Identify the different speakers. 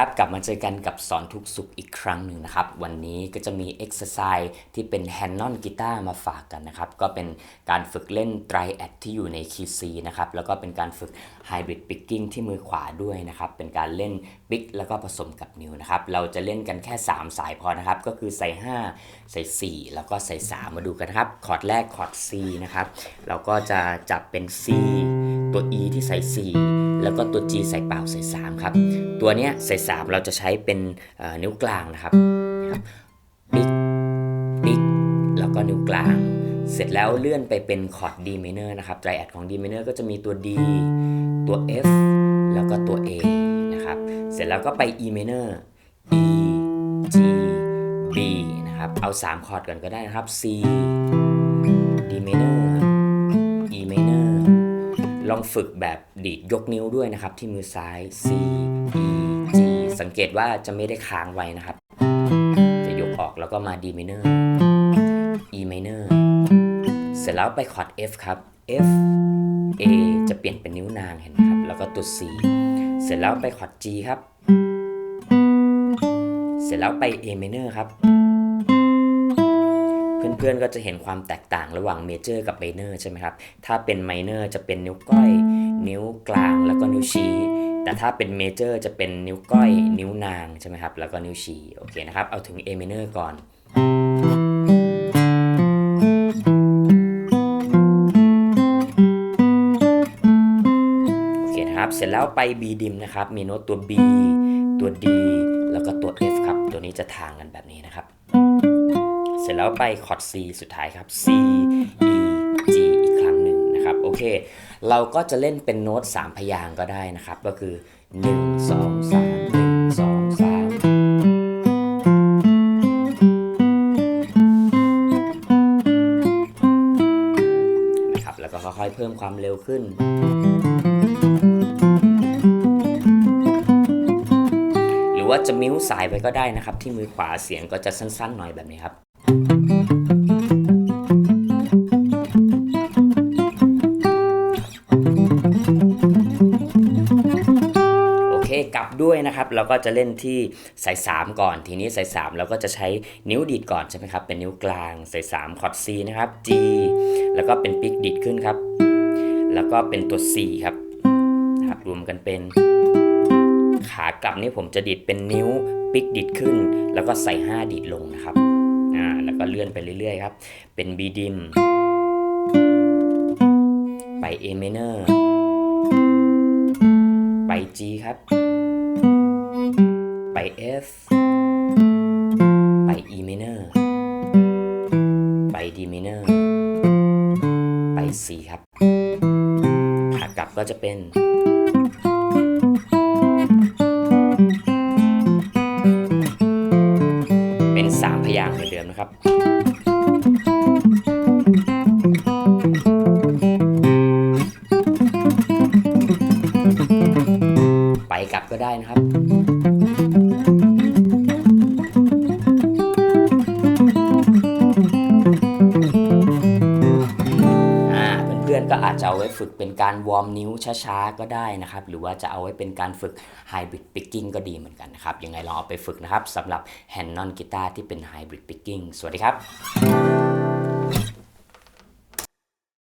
Speaker 1: ครับกลับมาเจอกันกับสอนทุกสุขอีกครั้งหนึ่งนะครับ วันนี้ก็จะมีเอ็กซ์ไซส์ที่เป็นแฮนนอนกีตาร์มาฝากกันนะครับ ก็เป็นการฝึกเล่นไตรแอดที่อยู่ในคีย์ซีนะครับ แล้วก็เป็นการฝึกไฮบริดปิกกิ้งที่มือขวาด้วยนะครับ เป็นการเล่นปิกแล้วก็ผสมกับนิ้วนะครับ เราจะเล่นกันแค่ 3 สายพอนะครับ ก็คือใส่ 5 ใส่ 4 แล้วก็ใส่ 3 มาดูกันนะครับ คอร์ดแรกคอร์ด C นะครับ เราก็จะจับเป็น C ตัว E ที่ใส่ 4 แล้วก็ตัว G ใส่เปล่าใส่ 3 ครับ ตัวเนี้ยใส่ 3 เราจะใช้เป็นนิ้วกลางนะครับนะครับปิกปิกแล้วก็นิ้วกลาง เสร็จแล้วเลื่อนไปเป็นคอร์ด D minor นะครับไตรแอดของ D minor ก็จะมีตัว D ตัว F แล้วก็ตัว A นะครับ เสร็จแล้วก็ไป E minor E G B นะครับ เอา 3 คอร์ดก่อนก็ได้นะครับ C D minor องฝึกแบบดีดยกนิ้วด้วยนะครับ ที่มือซ้าย C E G สังเกตว่าจะไม่ได้ค้างไว้นะครับ จะยกออกแล้วก็มา D minor E minor เสร็จแล้วไปคอร์ด F ครับ F A จะเปลี่ยนเป็นนิ้วนางเห็นไหมครับ แล้วก็ตัว C เสร็จแล้วไปคอร์ด G ครับ เสร็จแล้วไป A minor ครับ เพื่อนๆก็จะเห็นความแตกต่างระหว่างเมเจอร์กับไมเนอร์ใช่ไหมครับ ถ้าเป็นไมเนอร์จะเป็นนิ้วก้อย นิ้วกลางแล้วก็นิ้วชี้ แต่ถ้าเป็นเมเจอร์จะเป็นนิ้วก้อย นิ้วนางใช่ไหมครับ แล้วก็นิ้วชี้ โอเคนะครับ เอาถึง A minor ก่อนโอเคนะครับเสร็จแล้วไป B ดิมนะครับ มีโน้ตตัว B ตัว D แล้วก็ตัว F ครับ ตัวนี้จะทางกันแบบนี้นะครับเสร็จแล้วไปคอร์ด C สุดท้ายครับ C E G อีกครั้งหนึ่งนะครับโอเค เราก็จะเล่นเป็นโน้ต 3 พยางก็ได้นะครับ ก็คือ 1 2 3 1 2 3นะครับแล้วก็ค่อยๆเพิ่มความเร็วขึ้นหรือว่าจะมิ้วสายไปก็ได้นะครับ ที่มือขวาเสียงก็จะสั้นๆหน่อยแบบนี้ครับ กลับด้วยนะครับเราก็จะเล่นที่สาย3ก่อน ทีนี้สาย3เราก็จะใช้นิ้วดีดก่อนใช่ไหมครับ เป็นนิ้วกลางสาย3คอร์ด C นะครับ G แล้วก็เป็นปิกดีดขึ้นครับ แล้วก็เป็นตัว C ครับนะครับรวมกันเป็น ขากลับนี่ผมจะดีดเป็นนิ้วปิกดีดขึ้น แล้วก็ใส่ 5 ดีดลงนะครับ อ่าแล้วก็เลื่อนไปเรื่อยๆครับ เป็น B ดิมไป A minor ไป G ครับ ไป F ไป E minor ไป D minor ไป C ครับขากลับก็จะเป็นเป็น นะครับไปกลับก็ได้นะครับ เพื่อนๆก็อาจจะเอาไว้ฝึกเป็นการวอร์มนิ้วช้าๆก็ได้นะครับ หรือว่าจะเอาไว้เป็นการฝึก Hybrid Picking ก็ดีเหมือนกันนะครับ ยังไงลองเอาไปฝึกนะครับสำหรับแฮนนอนกีตาร์ที่เป็น Hybrid Picking สวัสดีครับ